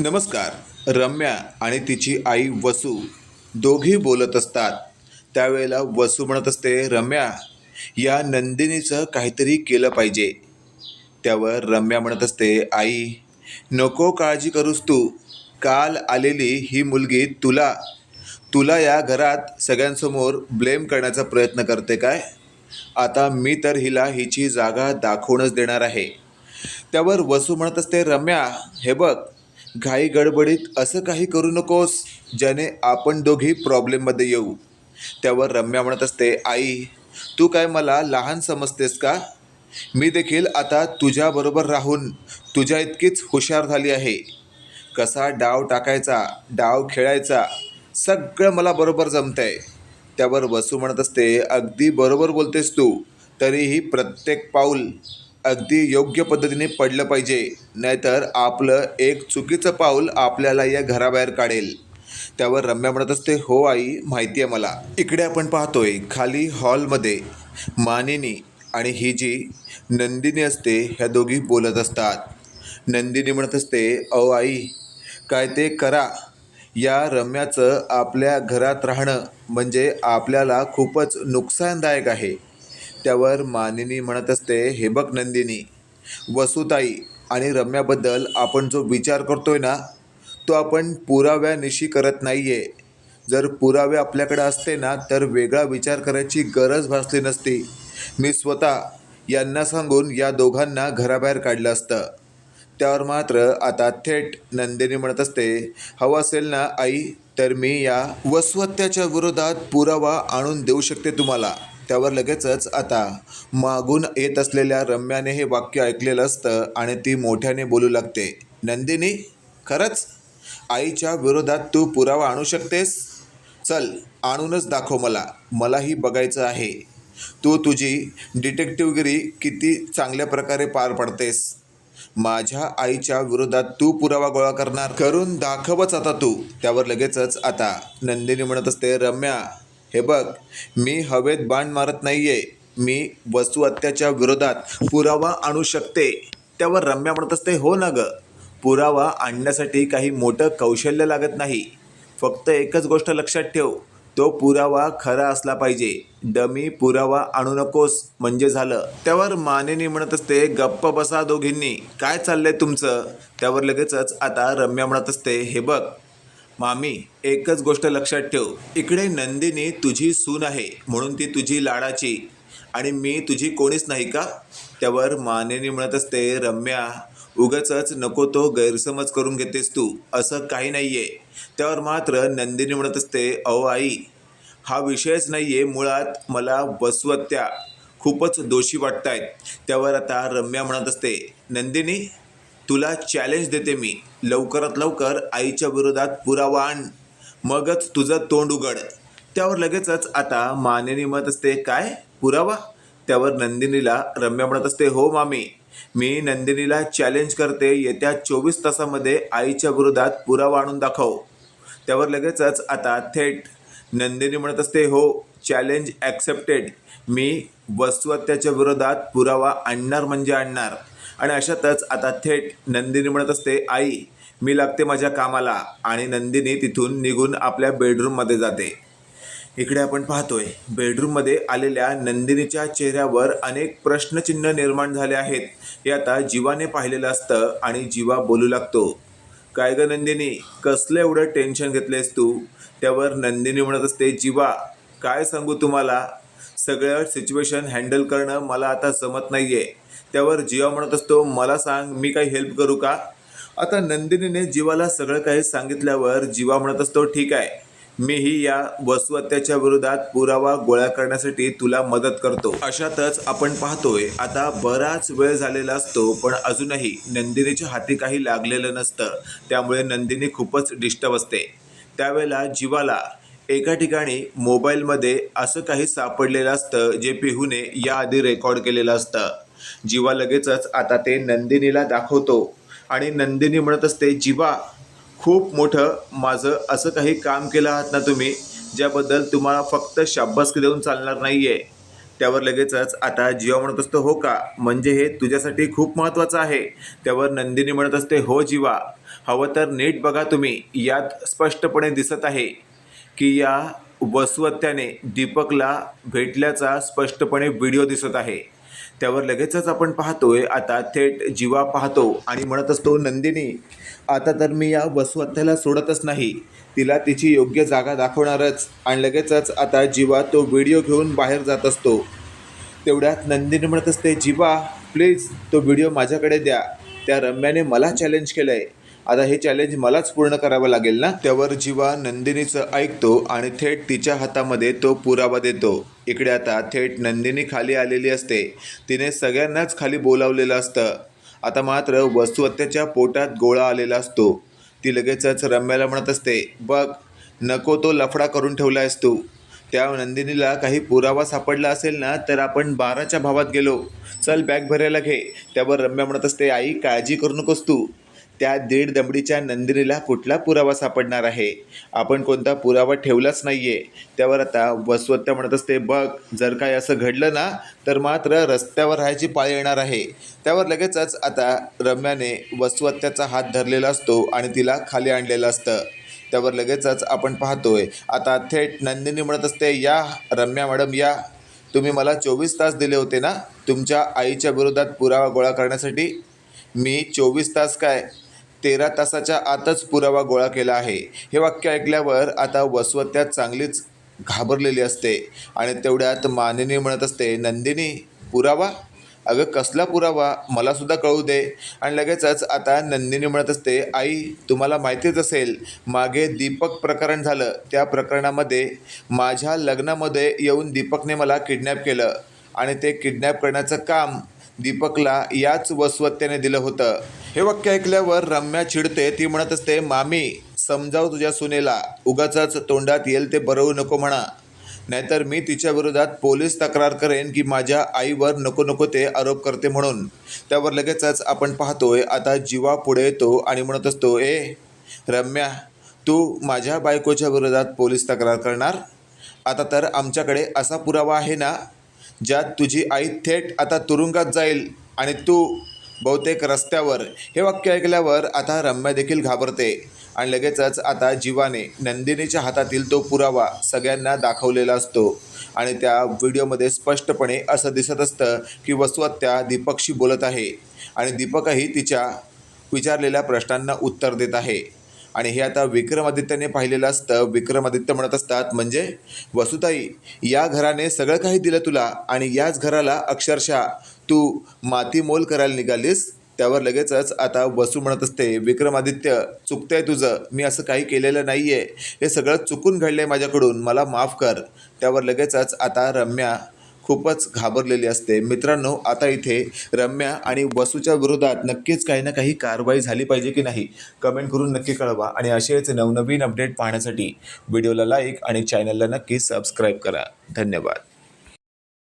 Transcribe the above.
नमस्कार. रम्या आणि तिची आई वसू दोघी बोलत असतात. त्यावेळेला वसू म्हणत असते रम्या या नंदिनीचं काहीतरी केलं पाहिजे. त्यावर रम्या म्हणत असते आई नको काळजी करूस तू. काल आलेली ही मुलगी तुला तुला या घरात सगळ्यांसमोर ब्लेम करण्याचा प्रयत्न करते काय? आता मी तर हिला हिची जागा दाखवूनच देणार आहे. त्यावर वसू म्हणत असते रम्या हे बघ घाई गडबडीत असं काही करू नकोस ज्याने आपण दोघी प्रॉब्लेममध्ये येऊ. त्यावर रम्या म्हणत असते आई तू काय मला लहान समजतेस का? मी देखील आता तुझ्याबरोबर राहून तुझ्या इतकीच हुशार झाली आहे. कसा डाव टाकायचा डाव खेळायचा सगळं मला बरोबर जमतंय. त्यावर वसू म्हणत असते अगदी बरोबर बोलतेस तू तरीही प्रत्येक पाऊल अगदी योग्य पद्धतीने पडलं पाहिजे. नाहीतर आपलं एक चुकीचं पाऊल आपल्याला या घराबाहेर काढेल. त्यावर रम्या म्हणत असते हो आई माहिती आहे मला. इकडे आपण पाहतोय खाली हॉलमध्ये मानिनी आणि ही जी नंदिनी असते ह्या दोघी बोलत असतात. नंदिनी म्हणत असते अहो आई काय ते करा. या रम्याचं आपल्या घरात राहणं म्हणजे आपल्याला खूपच नुकसानदायक आहे. त्यावर मानिनी म्हणत असते हे बघ नंदिनी वसुताई आणि रम्याबद्दल आपण जो विचार करतोय ना तो आपण पुराव्यानिशी करत नाही आहे जर पुरावे आपल्याकडे असते ना तर वेगळा विचार करायची गरज भासली नसती. मी स्वतः यांना सांगून या दोघांना घराबाहेर काढलं असतं. त्यावर मात्र आता थेट नंदिनी म्हणत असते हवं असेल ना आई तर मी या वस्वत्याच्या विरोधात पुरावा आणून देऊ शकते तुम्हाला. त्यावर लगेचच आता मागून येत असलेल्या रम्याने हे वाक्य ऐकलेलं असतं आणि ती मोठ्याने बोलू लागते. नंदिनी खरंच? आईच्या विरोधात तू पुरावा आणू शकतेस? चल आणूनच दाखव मला. मलाही बघायचं आहे. तू तुझी डिटेक्टिव्हगिरी किती चांगल्या प्रकारे पार पडतेस? माझ्या आईच्या विरोधात तू पुरावा गोळा करणार? करून दाखवच आता तू. त्यावर लगेचच आता नंदिनी म्हणत असते रम्या हे बघ मी हवेत बाण मारत नाही आहे मी वस्तू हत्याच्या विरोधात पुरावा आणू शकते. त्यावर रम्या म्हणत असते हो ना ग. पुरावा आणण्यासाठी काही मोठं कौशल्य लागत नाही. फक्त एकच गोष्ट लक्षात ठेव तो पुरावा खरा असला पाहिजे. डमी पुरावा आणू नकोस म्हणजे झालं. त्यावर मानेनी म्हणत असते गप्प बसा दोघींनी. काय चाललंय तुमचं? त्यावर लगेचच आता रम्या म्हणत असते हे बघ मामी एकच गोष्ट लक्षात ठेव. इकडे नंदिनी तुझी सून आहे म्हणून ती तुझी लाडाची. आणि मी तुझी कोणीच नाही का? त्यावर मानेनी म्हणत असते रम्या उगाचच नको तो गैरसमज करून घेतेस तू. असं काही नाही आहे त्यावर मात्र नंदिनी म्हणत असते अहो आई हा विषयच नाही आहे मुळात. मला वसवत्या. खूपच दोषी वाटत आहेत त्यावर आता रम्या म्हणत असते नंदिनी तुला चॅलेंज देते मी. लवकरात लवकर आईच्या विरोधात पुरावा आण. मगच तुझं तोंड उघड. त्यावर लगेचच आता मानेनी म्हणत असते काय? पुरावा? त्यावर नंदिनीला रम्या म्हणत असते हो मामी. मी नंदिनीला चॅलेंज करते येत्या चोवीस तासामध्ये आईच्या विरोधात पुरावा आणून दाखव. त्यावर लगेचच आता थेट नंदिनी म्हणत असते हो चॅलेंज ॲक्सेप्टेड मी वस्तुहत्याच्या विरोधात पुरावा आणणार म्हणजे आणणार. आणि अशातच आता थेट नंदिनी म्हणत असते आई मी लागते माझ्या कामाला. आणि नंदिनी तिथून निघून आपल्या बेडरूममध्ये जाते. इकडे आपण पाहतोय बेडरूममध्ये आलेल्या नंदिनीच्या चेहऱ्यावर अनेक प्रश्नचिन्ह निर्माण झाले आहेत. हे आता जीवाने पाहिलेलं असतं आणि जीवा बोलू लागतो. काय ग नंदिनी कसलं एवढं टेन्शन घेतलेस तू? त्यावर नंदिनी म्हणत असते जीवा काय सांगू तुम्हाला? सगळं सिच्युएशन हँडल करणं मला आता जमत नाही आहे त्यावर जीवा म्हणत असतो मला सांग मी काही हेल्प करू का? आता नंदिनीने जीवाला सगळं काही सांगितल्यावर जीवा म्हणत असतो ठीक आहे मीही या वसवत्याच्या विरोधात पुरावा गोळा करण्यासाठी तुला मदत करतो. अशातच आपण पाहतोय आता बराच वेळ झालेला असतो पण अजूनही नंदिनीच्या हाती काही लागलेलं नसतं. त्यामुळे नंदिनी खूपच डिस्टर्ब असते. त्यावेळेला जीवाला एका ठिकाणी मोबाईलमध्ये असं काही सापडलेलं असतं जे पिहूने याआधी रेकॉर्ड केलेलं असतं. जीवा लगेचच आता ते नंदिनीला दाखवतो. आणि नंदिनी म्हणत असते जीवा खूप मोठं माझं असं काही काम केलं आहात ना तुम्ही ज्याबद्दल तुम्हाला फक्त शाब्बासकी देऊन चालणार नाही आहे त्यावर लगेचच आता जीवा म्हणत असतो हो का? म्हणजे हे तुझ्यासाठी खूप महत्त्वाचं आहे. त्यावर नंदिनी म्हणत असते हो जीवा हवं तर नीट बघा तुम्ही यात स्पष्टपणे दिसत आहे. की या वसवत्याने दीपकला भेटल्याचा स्पष्टपणे व्हिडिओ दिसत आहे. त्यावर लगेचच आपण पाहतोय आता थेट जीवा पाहतो आणि म्हणत असतो नंदिनी आता तर मी या वसवत्याला सोडतच नाही. तिला तिची योग्य जागा दाखवणारच. आणि लगेचच आता जीवा तो व्हिडिओ घेऊन बाहेर जात असतो. तेवढ्यात नंदिनी म्हणत असते जीवा प्लीज तो व्हिडिओ माझ्याकडे द्या. त्या रम्याने मला चॅलेंज केलं आहे आता हे चॅलेंज मलाच पूर्ण करावं लागेल ना? त्यावर जीवा नंदिनीचं ऐकतो आणि थेट तिच्या हातामध्ये तो पुरावा देतो. इकडे आता थेट नंदिनी खाली आलेली असते. तिने सगळ्यांनाच खाली बोलावलेलं असतं. आता मात्र वस्तुहत्याच्या पोटात गोळा आलेला असतो. ती लगेचच रम्याला म्हणत असते बघ नको तो लफडा करून ठेवला आहेस तू. त्या नंदिनीला काही पुरावा सापडला असेल ना तर आपण बाराच्या भावात गेलो. चल बॅग भरायला घे. त्यावर रम्या म्हणत असते आई काळजी करू नकोस तू. त्या दीड दमडीच्या नंदिनीला कुठला पुरावा सापडणार आहे? आपण कोणता पुरावा ठेवलाच नाही आहे त्यावर आता वसवत्ता म्हणत असते बघ जर काय असं घडलं ना तर मात्र रस्त्यावर राहायची पाळी येणार आहे. त्यावर लगेचच आता रम्याने वसवत्त्याचा हात धरलेला असतो आणि तिला खाली आणलेलं असतं. त्यावर लगेचच आपण पाहतोय आता थेट नंदिनी म्हणत असते या रम्या मॅडम या. तुम्ही मला चोवीस तास दिले होते ना तुमच्या आईच्या विरोधात पुरावा गोळा करण्यासाठी. मी चोवीस तास काय तेरा तासाच्या आतच पुरावा गोळा केला आहे. हे वाक्य ऐकल्यावर आता वसवत्या चांगलीच घाबरलेली असते. आणि तेवढ्यात मानिनी म्हणत असते नंदिनी पुरावा? अगं कसला पुरावा? मला सुद्धा कळू दे. आणि लगेचच आता नंदिनी म्हणत असते आई तुम्हाला माहितीच असेल मागे दीपक प्रकरण झालं. त्या प्रकरणामध्ये माझ्या लग्नामध्ये येऊन दीपकने मला किडनॅप केलं. आणि ते किडनॅप करण्याचं काम दीपकला याच वस्वत्तेने दिलं होतं. हे वाक्य ऐकल्यावर रम्या चिडते ती म्हणत असते मामी समजाव तुझ्या सुनेला. उगाच तोंडात येईल ते बरवू नको म्हणा. नाहीतर मी तिच्या विरोधात पोलीस तक्रार करेन की माझ्या आईवर नको नको ते आरोप करते म्हणून. त्यावर लगेचच आपण पाहतोय आता जीवा पुढे येतो आणि म्हणत असतो ए रम्या तू माझ्या बायकोच्या विरोधात पोलीस तक्रार करणार? आता तर आमच्याकडे असा पुरावा आहे ना ज्यात तुझी आई थेट आता तुरुंगात जाईल आणि तू बहुतेक रस्त्यावर हे वाक्य ऐकल्यावर आता रम्या देखील घाबरते. आणि लगेचच आता जीवाने नंदिनीच्या हातातील तो पुरावा सगळ्यांना दाखवलेला असतो. आणि त्या व्हिडिओमध्ये स्पष्टपणे असं दिसत असतं की वसुहत्या दीपकशी बोलत आहे. आणि दीपकही तिच्या विचारलेल्या प्रश्नांना उत्तर देत आहे. आणि हे आता विक्रमादित्यने पाहिलेलं असतं. विक्रमादित्य म्हणत असतात म्हणजे वसुताई या घराने सगळं काही दिलं तुला आणि याच घराला अक्षरशः तू मातीमोल करायला निघालीस त्यावर लगेचच आता वसू म्हणत असते विक्रमादित्य चुकतंय तुझं. मी असं काही केलेलं नाही आहे हे सगळं चुकून घडलं आहे माझ्याकडून. मला माफ कर त्यावर लगेचच आता रम्या खूपच घाबरलेली असते. मित्रांनो आता इथे रम्या आणि वसूच्या विरोधात नक्कीच काही ना काही कारवाई झाली पाहिजे की नाही कमेंट करून नक्की कळवा. आणि असेच नवनवीन अपडेट पाहण्यासाठी व्हिडिओला लाईक आणि चॅनलला नक्की सबस्क्राईब करा. धन्यवाद.